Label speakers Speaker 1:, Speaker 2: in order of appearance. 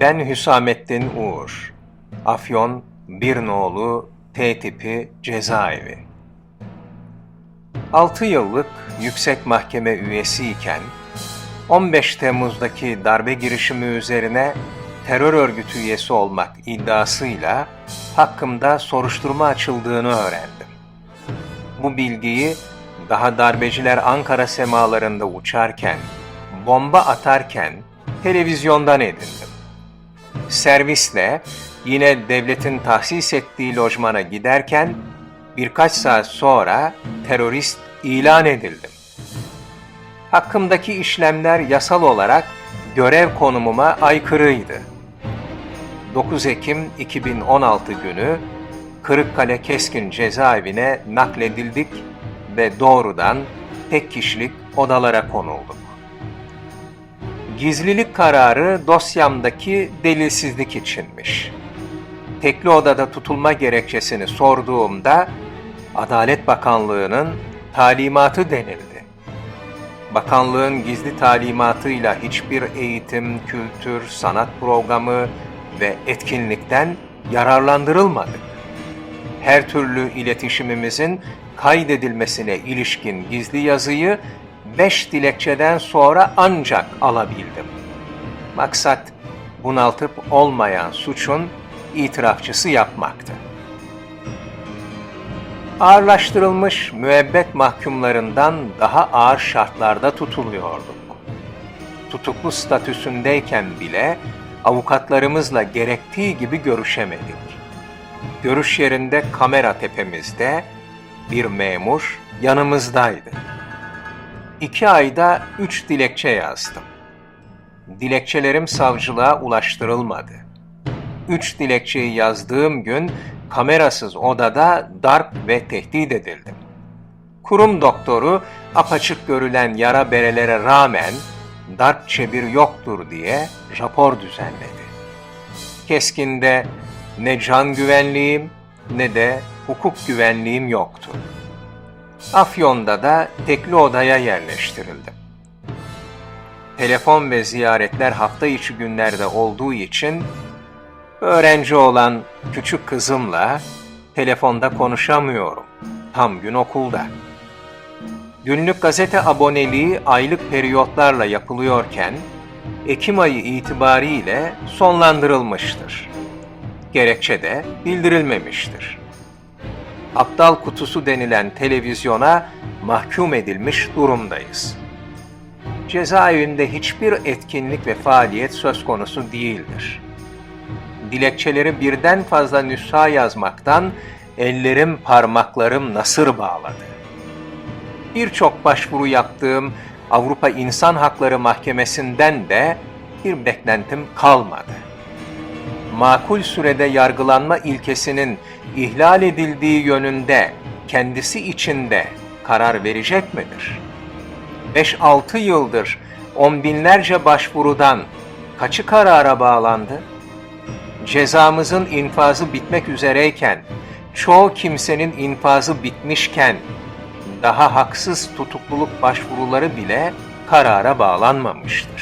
Speaker 1: Ben Hüsamettin Uğur. Afyon Birnoğlu T tipi cezaevi. 6 yıllık yüksek mahkeme üyesiyken 15 Temmuz'daki darbe girişimi üzerine terör örgütü üyesi olmak iddiasıyla hakkımda soruşturma açıldığını öğrendim. Bu bilgiyi daha darbeciler Ankara semalarında uçarken, bomba atarken televizyondan edindim. Servisle yine devletin tahsis ettiği lojmana giderken birkaç saat sonra terörist ilan edildim. Hakkımdaki işlemler yasal olarak görev konumuma aykırıydı. 9 Ekim 2016 günü Kırıkkale Keskin Cezaevine nakledildik ve doğrudan tek kişilik odalara konulduk. Gizlilik kararı dosyamdaki delilsizlik içinmiş. Tekli odada tutulma gerekçesini sorduğumda Adalet Bakanlığı'nın talimatı denildi. Bakanlığın gizli talimatıyla hiçbir eğitim, kültür, sanat programı ve etkinlikten yararlandırılmadık. Her türlü iletişimimizin kaydedilmesine ilişkin gizli yazıyı beş dilekçeden sonra ancak alabildim. Maksat bunaltıp olmayan suçun itirafçısı yapmaktı. Ağırlaştırılmış müebbet mahkumlarından daha ağır şartlarda tutuluyorduk. Tutuklu statüsündeyken bile avukatlarımızla gerektiği gibi görüşemedik. Görüş yerinde kamera tepemizde bir memur yanımızdaydı. İki ayda üç dilekçe yazdım. Dilekçelerim savcılığa ulaştırılmadı. Üç dilekçeyi yazdığım gün kamerasız odada darp ve tehdit edildim. Kurum doktoru apaçık görülen yara berelere rağmen darp çevir yoktur diye rapor düzenledi. Keskin'de ne can güvenliğim ne de hukuk güvenliğim yoktu. Afyon'da da tekli odaya yerleştirildim. Telefon ve ziyaretler hafta içi günlerde olduğu için öğrenci olan küçük kızımla telefonda konuşamıyorum. Tam gün okulda. Günlük gazete aboneliği aylık periyotlarla yapılıyorken Ekim ayı itibariyle sonlandırılmıştır. Gerekçe de bildirilmemiştir. Aptal kutusu denilen televizyona mahkum edilmiş durumdayız. Cezaevinde hiçbir etkinlik ve faaliyet söz konusu değildir. Dilekçeleri birden fazla nüsha yazmaktan ellerim parmaklarım nasır bağladı. Birçok başvuru yaptığım Avrupa İnsan Hakları Mahkemesi'nden de bir beklentim kalmadı. Makul sürede yargılanma ilkesinin ihlal edildiği yönünde kendisi içinde karar verecek midir? 5-6 yıldır on binlerce başvurudan kaçı karara bağlandı? Cezamızın infazı bitmek üzereyken, çoğu kimsenin infazı bitmişken, daha haksız tutukluluk başvuruları bile karara bağlanmamıştır.